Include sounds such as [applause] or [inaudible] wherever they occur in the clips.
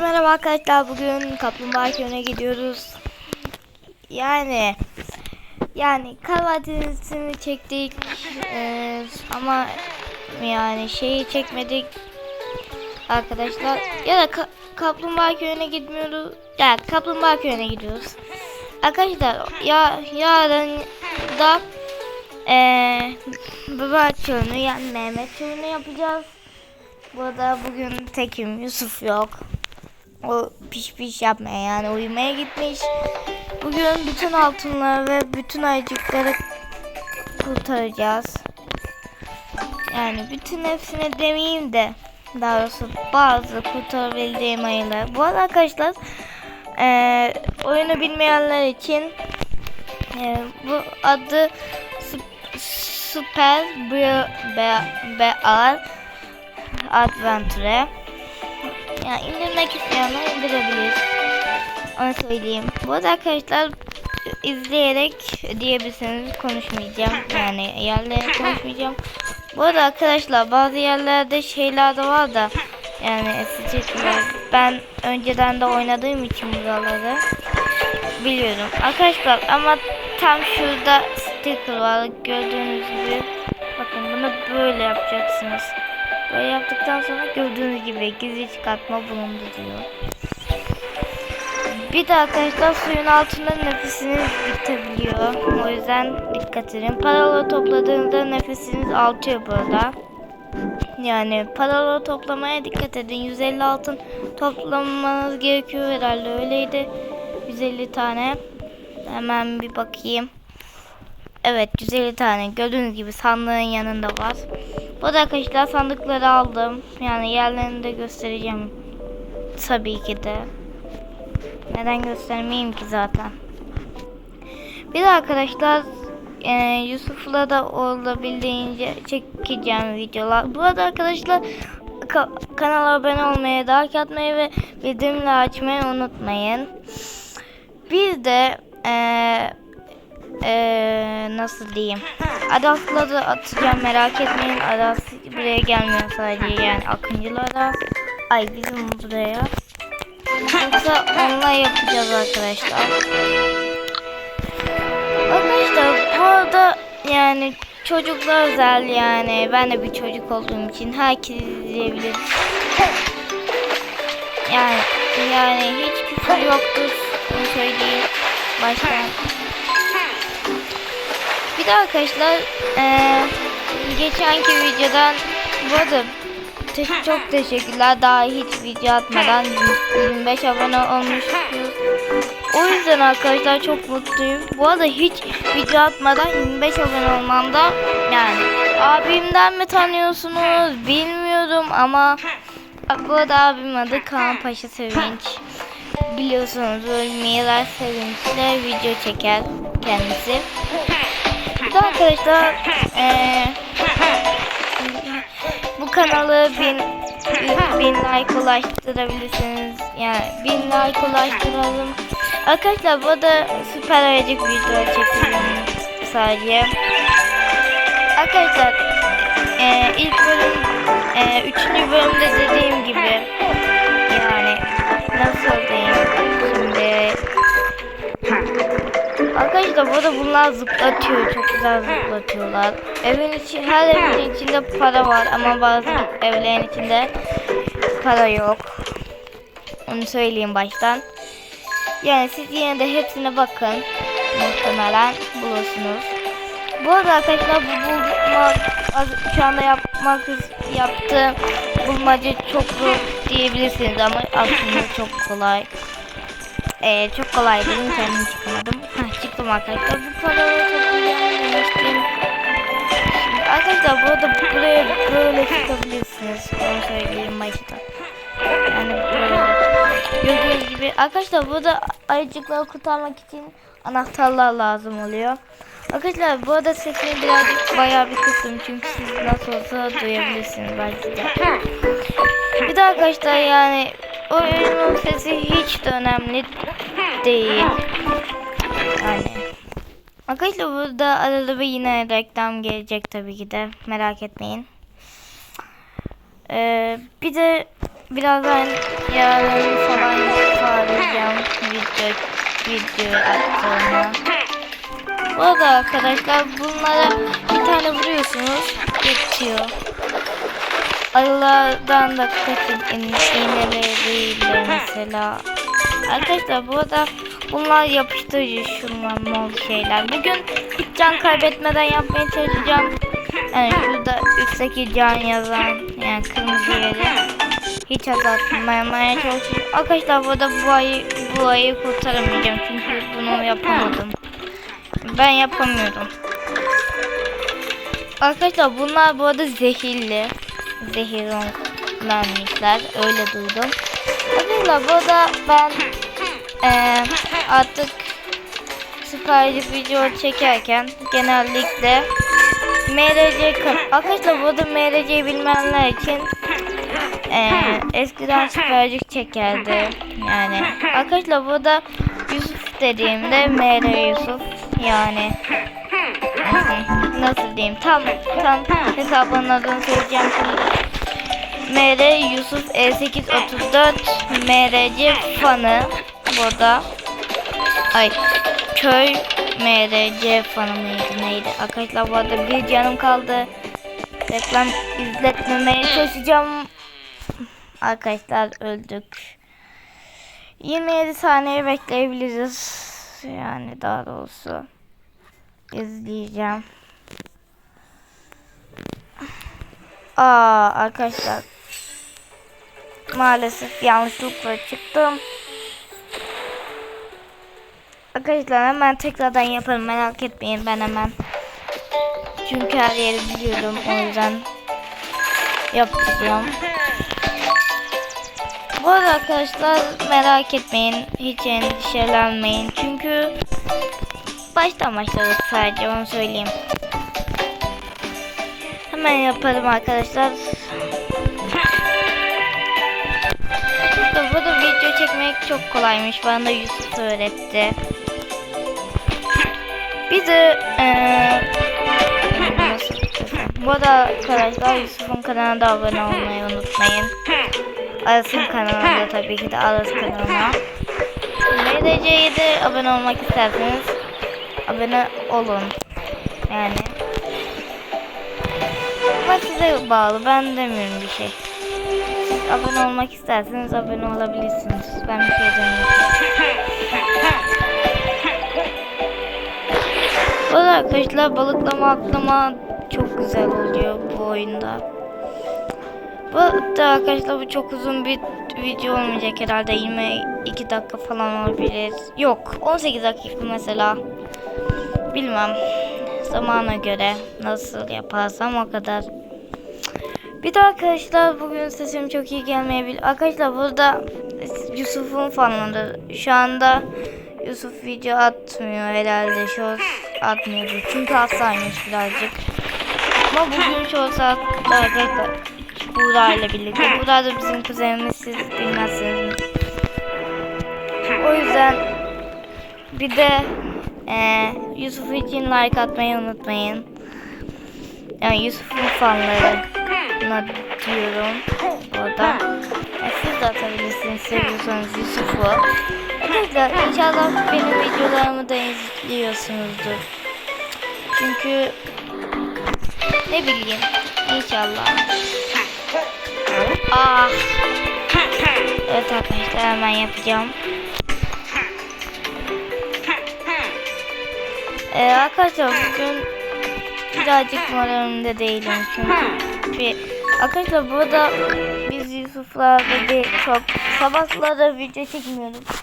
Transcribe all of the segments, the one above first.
Merhaba arkadaşlar bugün Kaplumbağa Köyü'ne gidiyoruz. Yani yani kahvaltısını çektik Ee, ama yani şeyi çekmedik arkadaşlar ya da ka- Kaplumbağa Köyü'ne gitmiyoruz. Ya Kaplumbağa Köyü'ne gidiyoruz. Arkadaşlar ya yarın da eee Baba Köyü'nü yani Mehmet Köyü'nü yapacağız. Bu arada bugün tekim Yusuf yok. O piş piş yapmaya yani uyumaya gitmiş. Bugün bütün altınları ve bütün ayıcıkları kurtaracağız. Yani bütün hepsini demeyeyim de daha doğrusu bazı kurtarabildiğim ayılar. Bu arada arkadaşlar eee, oyunu bilmeyenler için eee, bu adı Sup- Super BR Adventure. Yani indirmek isteyenler indirebilir. Onu söyleyeyim. Bu arada arkadaşlar izleyerek diyebilirsiniz konuşmayacağım. Yani yerlere konuşmayacağım. Bu arada arkadaşlar bazı yerlerde şeyler de var da yani stickler. Ben önceden de oynadığım için buraları biliyorum. Arkadaşlar ama tam şurada sticker var. Gördüğünüz gibi bakın bunu böyle yapacaksınız. Böyle yaptıktan sonra gördüğünüz gibi gizli çıkartma bulundu diyor. Bir de arkadaşlar suyun altında nefesiniz bitebiliyor. O yüzden dikkat edin. Paraları topladığınızda nefesiniz artıyor burada. Yani paraları toplamaya dikkat edin. 150 altın toplamanız gerekiyor herhalde öyleydi. 150 tane. Hemen bir bakayım. Evet 150 tane gördüğünüz gibi sandığın yanında var. Bu da arkadaşlar sandıkları aldım. Yani yerlerini de göstereceğim. Tabii ki de. Neden göstermeyeyim ki zaten. Bir de arkadaşlar e, Yusuf'la da olabildiğince çekeceğim videolar. Bu arada arkadaşlar ka- kanala abone olmayı, like atmayı ve bildirimleri açmayı unutmayın. Bir de eee ee, nasıl diyeyim? Adasları atacağım merak etmeyin. Adas buraya gelmiyor sadece yani Akıncılara. Ay bizim buraya. Yoksa onunla yapacağız arkadaşlar. Arkadaşlar bu arada yani çocuklar özel yani ben de bir çocuk olduğum için herkes izleyebilir. Yani yani hiç küfür yoktur. Bunu söyleyeyim. Baştan. Bir de arkadaşlar eee geçenki videodan arada te- çok teşekkürler. Daha hiç video atmadan 25 abone olmuşuz. O yüzden arkadaşlar çok mutluyum. Bu arada hiç video atmadan 25 abone olmamda yani abimden mi tanıyorsunuz bilmiyorum ama bu arada abim adı Kaan Paşa Sevinç. Biliyorsunuz Miraç Sevinç'le video çeker kendisi. De arkadaşlar eee, bu kanalı bin, bin like ulaştırabilirsiniz. Yani bin like ulaştıralım. Arkadaşlar bu da süper ayıcık video çekiyorum sadece. Arkadaşlar eee, ilk bölüm eee, üçüncü bölümde dediğim gibi yani nasıl diyeyim Arkadaşlar burada bunlar zıplatıyor. Çok güzel zıplatıyorlar. Evin içi, her evin içinde para var ama bazı evlerin içinde para yok. Onu söyleyeyim baştan. Yani siz yine de hepsine bakın. Muhtemelen bulursunuz. Bu arada arkadaşlar bu bulma şu anda yapmak yaptığım bulmaca çok zor diyebilirsiniz ama aslında çok kolay. Ee, çok kolay dedim kendim çıkamadım. Çıktım arkadaşlar. Bu paraları toplayamıştım. Şimdi arkadaşlar burada buraya böyle çıkabilirsiniz. Onu söyleyeyim başta. Yani böyle. Gördüğünüz gibi arkadaşlar burada ayıcıkları kurtarmak için anahtarlar lazım oluyor. Arkadaşlar bu arada sesini birazcık bayağı bir kısım çünkü siz nasıl olsa duyabilirsiniz belki de. Bir de arkadaşlar yani oyunun sesi hiç de önemli değil. Yani. Arkadaşlar burada arada bir yine reklam gelecek tabii ki de. Merak etmeyin. Ee, bir de birazdan yarın video video attığımı. Bu arada arkadaşlar bunlara bir tane vuruyorsunuz yetiyor. Arılardan da kaçın iğneleriyle mesela. Arkadaşlar bu arada bunlar yapıştırıcı şunlar mor şeyler. Bugün hiç can kaybetmeden yapmaya çalışacağım. Yani şurada üstteki can yazan yani kırmızı yeri hiç azaltmamaya çalışıyorum. Arkadaşlar bu arada bu ayı, bu ayı kurtaramayacağım çünkü bunu yapamadım. Ben yapamıyorum. Arkadaşlar bunlar bu arada zehirli. Zehirlenmişler. Öyle duydum. Arkadaşlar bu arada ben eee, artık süperlik video çekerken genellikle MRC Arkadaşlar bu arada MRC'yi bilmeyenler için eee, eskiden süpercik çekerdi. Yani arkadaşlar burada Yusuf dediğimde MR Yusuf yani nasıl diyeyim tam tam hesabının adını söyleyeceğim şimdi. MR Yusuf E E834 MRC fanı burada. Ay köy MRC fanı mıydı neydi? Arkadaşlar bu arada bir canım kaldı. Reklam izletmemeye çalışacağım. Arkadaşlar öldük. 27 saniye bekleyebiliriz. Yani daha doğrusu izleyeceğim. Aa arkadaşlar maalesef yanlışlıkla çıktım. Arkadaşlar hemen tekrardan yaparım merak etmeyin ben hemen. Çünkü her yeri biliyorum o yüzden yapacağım. Bu arada arkadaşlar merak etmeyin hiç endişelenmeyin çünkü baştan başladık sadece onu söyleyeyim. Hemen yaparım arkadaşlar. Arkadaşlar burada video çekmek çok kolaymış. Bana da Yusuf öğretti. Nasıl desem. Bu arada arkadaşlar Yusuf'un kanalına da abone olmayı unutmayın. Aras'ın kanalına da tabii ki de Aras kanalına. MDC'ye de abone olmak isterseniz abone olun. Yani ama size bağlı. Ben demiyorum bir şey. Siz abone olmak isterseniz abone olabilirsiniz. Ben bir şey demiyorum. Arada arkadaşlar balıklama atlama çok güzel oluyor bu oyunda. Bu arada arkadaşlar bu çok uzun bir video olmayacak herhalde 22 dakika falan olabilir. Yok 18 dakika mesela. Bilmem zamana göre nasıl yaparsam o kadar. Bir de arkadaşlar bugün sesim çok iyi gelmeyebilir. Arkadaşlar burada Yusuf'un fanları. Şu anda Yusuf video atmıyor herhalde. Shorts atmıyordu. Çünkü hastaymış birazcık. Ama bugün shorts attı arkadaşlar. Buğra ile birlikte. Buğra da bizim kuzenimiz siz bilmezsiniz. O yüzden bir de ee, Yusuf için like atmayı unutmayın. Yani Yusuf'un fanlarına diyorum orada. E, siz de atabilirsiniz seviyorsanız Yusuf'u. Arkadaşlar inşallah benim videolarımı da izliyorsunuzdur. Çünkü ne bileyim inşallah. Aa. Evet arkadaşlar hemen yapacağım. Ee, arkadaşlar bugün birazcık moralimde değilim çünkü arkadaşlar burada biz Yusuf'la dedi çok sabahları video çekmiyoruz.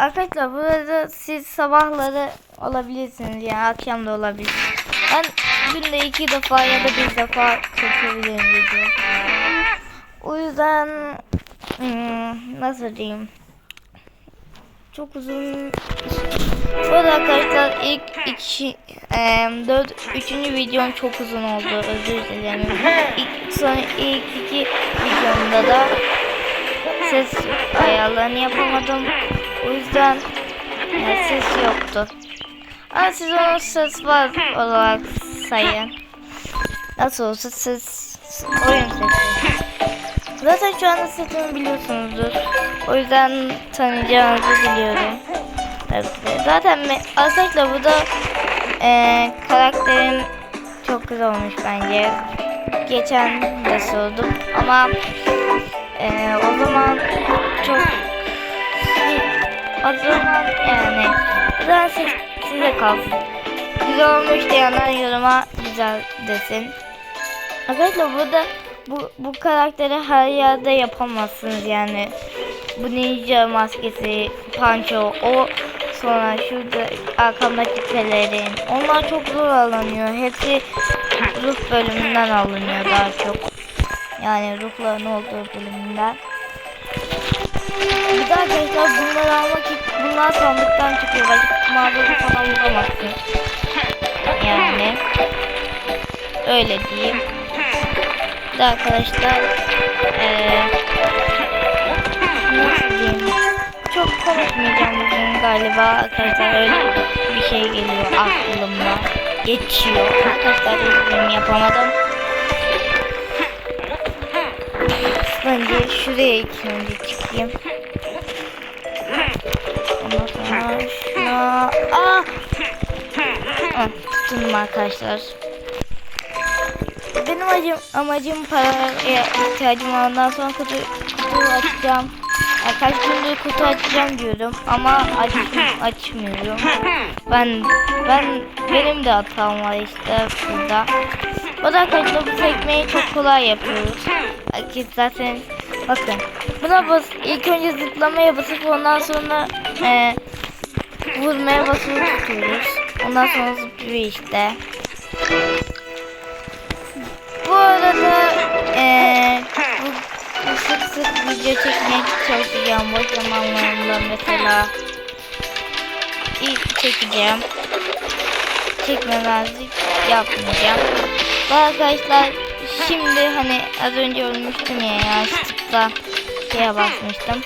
Arkadaşlar burada siz sabahları olabilirsiniz yani akşam da olabilir. Ben günde iki defa ya da bir defa çekebilirim video. O yüzden hmm, nasıl diyeyim çok uzun bu arada arkadaşlar ilk iki e, dört üçüncü videom çok uzun oldu özür dilerim ilk son ilk iki videomda da ses ayarlarını yapamadım o yüzden e, ses yoktu ama siz onu ses var olarak sayın nasıl olsa ses oyun sesi Zaten şu anda sesimi biliyorsunuzdur. O yüzden tanıyacağınızı biliyorum. Ki. Zaten arkadaşlar bu da e, karakterin çok güzel olmuş bence. Geçen de sordum ama e, o zaman çok o zaman yani o zaman siz, size kalsın. Güzel olmuş diyenler yoruma güzel desin. Arkadaşlar burada bu, bu karakteri her yerde yapamazsınız yani. Bu ninja maskesi, panço, o sonra şurada arkamdaki pelerin. Onlar çok zor alınıyor. Hepsi ruh bölümünden alınıyor daha çok. Yani ruhların olduğu bölümünden. Bir daha arkadaşlar bunları almak için bunlar sandıktan çıkıyor. Başka mağazada falan bulamazsın. Yani. Öyle diyeyim. Bir de arkadaşlar eee nasıl diyeyim? Çok konuşmayacağım bugün galiba. Arkadaşlar öyle bir şey geliyor aklıma geçiyor. Arkadaşlar üzgünüm yapamadım. Önce şuraya ilk önce çıkayım tutundum arkadaşlar benim amacım, amacım paraya ihtiyacım var. Ondan sonra kutu, kutu açacağım. Kaç gündür kutu açacağım diyorum ama aç, açmıyorum. Ben ben benim de hatam var işte burada. O da arkadaşlar bu sekmeyi çok kolay yapıyoruz. Herkes zaten bakın. Buna bas ilk önce zıplamaya basıp ondan sonra e, vurmaya basılı tutuyoruz. Ondan sonra zıplıyor işte. Bu arada eee bu, bu sık sık video çekmeye çalışacağım boş zamanlarımda mesela ilk çekeceğim çekmemezlik yapmayacağım bu arkadaşlar şimdi hani az önce ölmüştüm ya yanlışlıkla şeye basmıştım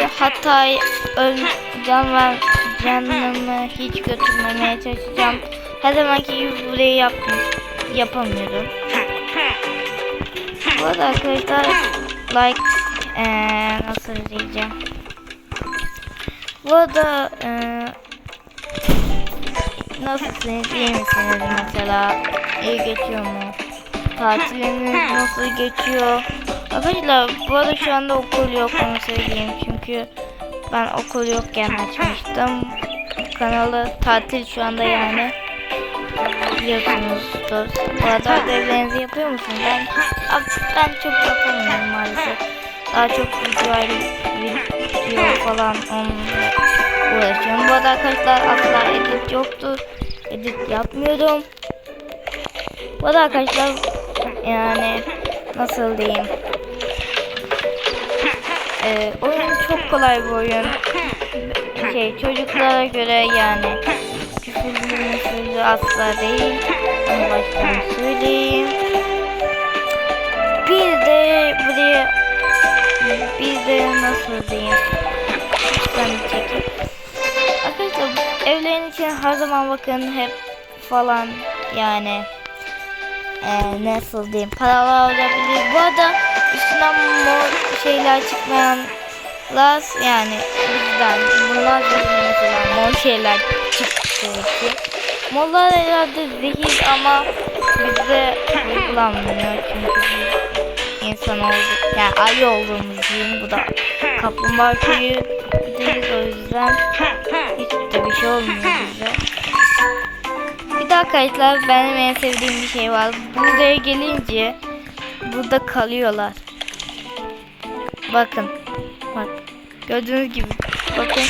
şimdi hatayı öleceğim ve canımı hiç götürmemeye çalışacağım her zamanki gibi burayı yapmış yapamıyorum. Bu arada arkadaşlar like ee, nasıl diyeceğim. Bu arada ee, nasılsınız iyi misiniz mesela iyi geçiyor mu? Tatiliniz nasıl geçiyor? Arkadaşlar bu arada şu anda okul yok onu söyleyeyim çünkü ben okul yokken açmıştım kanalı tatil şu anda yani biliyorsunuzdur. Bu arada ödevlerinizi yapıyor musunuz? Ben, ben çok yapamıyorum maalesef. Daha çok video, video falan onunla uğraşıyorum. Bu arada arkadaşlar asla edit yoktur. Edit yapmıyorum. Bu arada arkadaşlar yani nasıl diyeyim. Ee, oyun çok kolay bir oyun. Şey çocuklara göre yani küfürlü müfürlü asla değil. Onu baştan söyleyeyim. Bir de buraya bir de nasıl diyeyim. Ben çekeyim. Arkadaşlar evlerin için her zaman bakın hep falan yani e, nasıl diyeyim paralar olabilir. Bu arada üstünden mor şeyler çıkmayan Las yani bizden bunlar bizim mesela mor şeyler çıktı ki. Morlar herhalde zehir ama bize uygulanmıyor çünkü biz insan olduk yani ayı olduğumuz için bu da kaplumbağa köyü değiliz o yüzden hiç de bir şey olmuyor bize. Bir daha kayıtlar benim en sevdiğim bir şey var. Buraya gelince burada kalıyorlar. Bakın. Bak. Gördüğünüz gibi. Bakın.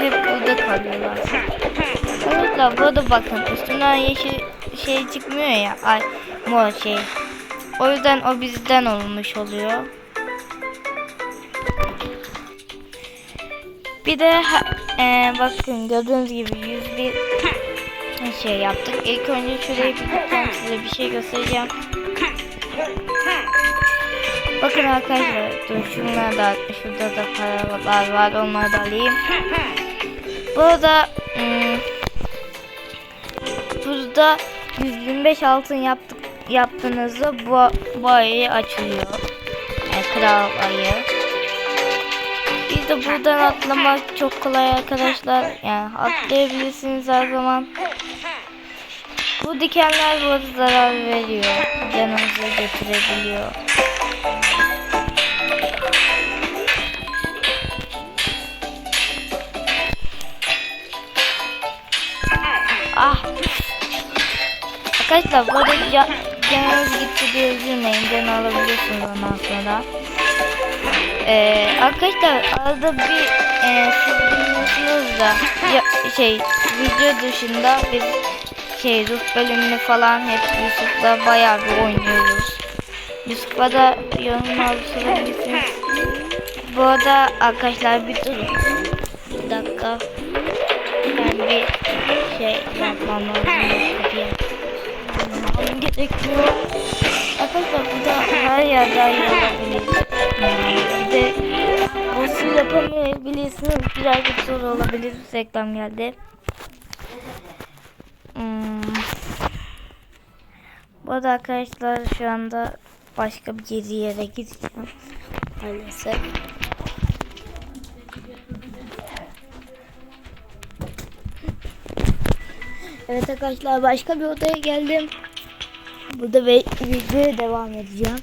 Hep burada kalıyorlar. Arkadaşlar burada bakın. Üstünden yeşil şey çıkmıyor ya. Ay mor şey. O yüzden o bizden olmuş oluyor. Bir de e, bakın gördüğünüz gibi 101 şey yaptık. İlk önce şuraya gideceğim size bir şey göstereceğim. Bakın arkadaşlar dur şunları da şurada da paralar var onları da alayım. Burada ım, burada 125 altın yaptık yaptığınızda bu, bu ayı açılıyor. Yani kral ayı. Bir de buradan atlamak çok kolay arkadaşlar. Yani atlayabilirsiniz her zaman. Bu dikenler bu zarar veriyor. Canınızı götürebiliyor. Arkadaşlar bu arada ca- canınız gitti diye üzülmeyin. Can alabiliyorsunuz ondan sonra. Ee, arkadaşlar arada bir e, siz da ya, şey video dışında biz şey Rus bölümünü falan hep Yusuf'la bayağı bir oynuyoruz. Yusuf'a da yorumlar sorabilirsiniz. Bu arada arkadaşlar bir durun. Bir dakika. Ben bir şey yapmam lazım. Yapmam gerekiyor. Arkadaşlar bu da her yerden yapabilir. Bir de boss'u yapamayabilirsiniz. Birazcık zor olabilir. Reklam geldi. Bu arada arkadaşlar şu anda başka bir yere gideceğim. Maalesef. Evet arkadaşlar başka bir odaya geldim. Burada ve videoya devam edeceğim.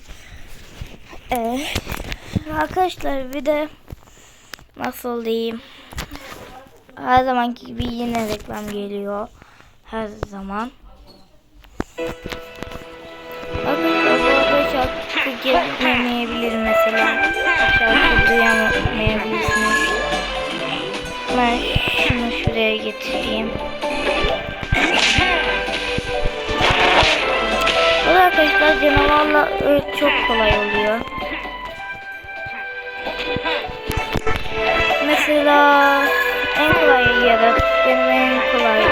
Ee, arkadaşlar bir de nasıl diyeyim her zamanki gibi yine reklam geliyor. Her zaman. Arkadaşlar şarkı gelmeyebilir mesela. Şarkı duyamayabilirsiniz. Ben şunu şuraya getireyim. Arkadaşlar canavarla öyle çok kolay oluyor. Mesela en kolay yaratık benim en kolay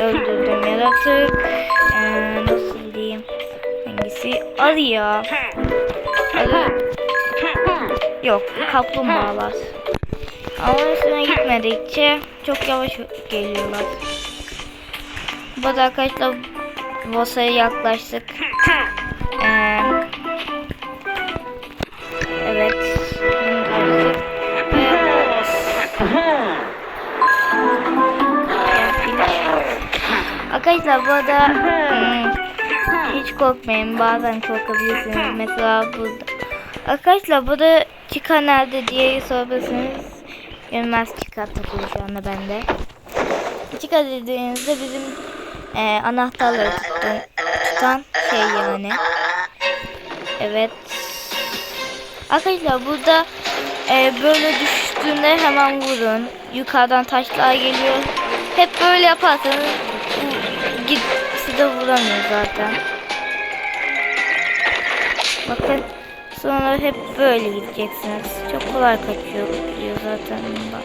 öldürdüğüm yaratık ee, nasıl diyeyim hangisi? Arı ya. Arı. Yok kaplumbağalar. Ama üstüne gitmedikçe çok yavaş geliyorlar. Bu da arkadaşlar Boss'a yaklaştık [laughs] ee, evet. Arkadaşlar bu arada hmm, hiç korkmayın bazen korkabilirsiniz mesela burada. Arkadaşlar burada çıka nerede diye sorabilirsiniz. Görmez çıka takılı şu anda bende. Çıka dediğinizde bizim e, anahtarları tutan, şey yani. Evet. Arkadaşlar burada e, böyle düştüğünde hemen vurun. Yukarıdan taşlar geliyor. Hep böyle yaparsanız git size vuramıyor zaten. Bakın sonra hep böyle gideceksiniz. Çok kolay kaçıyor gidiyor zaten bak.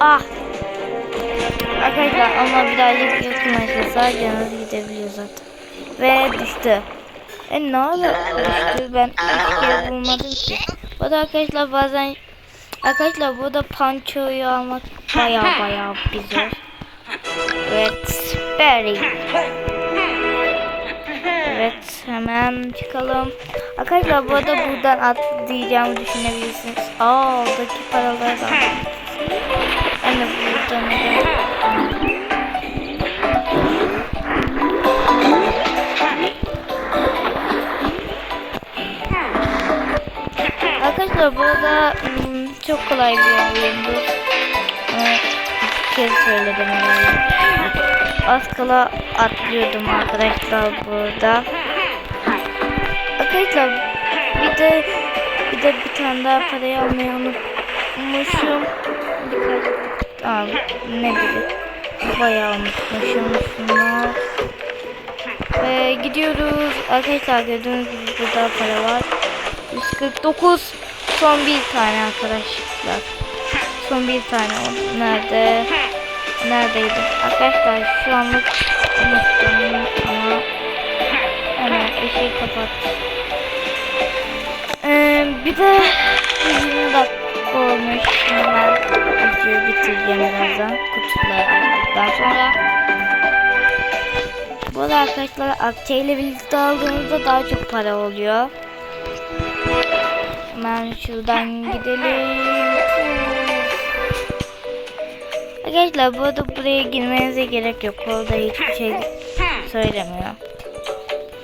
Ah. Arkadaşlar ama birazcık yakınlaşırsa canınız gidebiliyor zaten. Ve düştü. E ne oldu? Düştü ben hiç kere bulmadım ki. Bu da arkadaşlar bazen Arkadaşlar burada pançoyu almak baya baya bir. Evet. Berry. Evet hemen çıkalım. Arkadaşlar bu arada buradan atlayacağımı düşünebilirsiniz. Aa oradaki paraları da De buradan Arkadaşlar bu arada hmm, çok kolay bir oyundu. İki kez söyledim. Az kala atlıyordum arkadaşlar burada. Arkadaşlar bir de bir de bir tane daha parayı almayı unutmuşum. Birkaç Aa, ne bileyim. Bayağı unutmuşum şunlar. Ve gidiyoruz. Arkadaşlar gördüğünüz gibi burada para var. 149 son bir tane arkadaşlar. Son bir tane o nerede? Neredeydi? Arkadaşlar şu anlık unuttum ama hemen ışığı kapat. Ee, bir de 20 dakika olmuş. Hemen videoyu bitireceğim birazdan. Kutuları aldıktan sonra. Bu arada arkadaşlar akçe ile birlikte aldığınızda daha çok para oluyor. Hemen şuradan gidelim. Arkadaşlar bu arada buraya girmenize gerek yok. Orada hiçbir şey söylemiyor.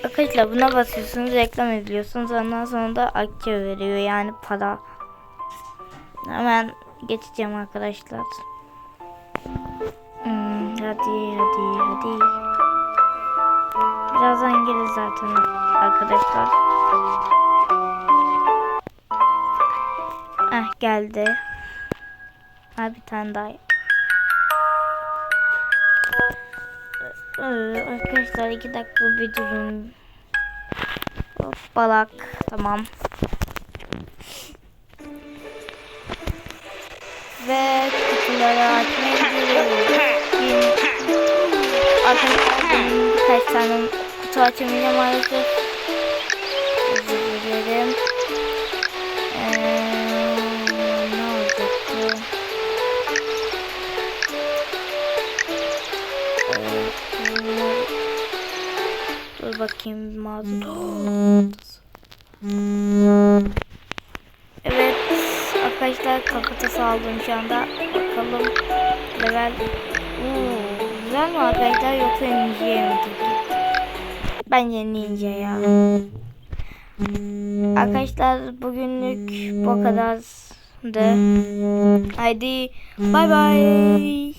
Arkadaşlar buna basıyorsunuz reklam izliyorsunuz ondan sonra da akçe veriyor yani para. Hemen geçeceğim arkadaşlar. Hmm, hadi hadi hadi. Birazdan gelir zaten arkadaşlar. Ah geldi. Ha bir tane daha. Ee, arkadaşlar iki dakika bir durun. Balak tamam. Tane kutu açamayacağım maalesef. Özür dilerim. Ee? Ee, Dur bakayım mağdur. Evet arkadaşlar kafatası aldım şu anda. Bakalım level. Güzel mi arkadaşlar yoksa ninja'ya mı tek? Bence ninja ya. Arkadaşlar bugünlük bu kadardı. Haydi bay bay.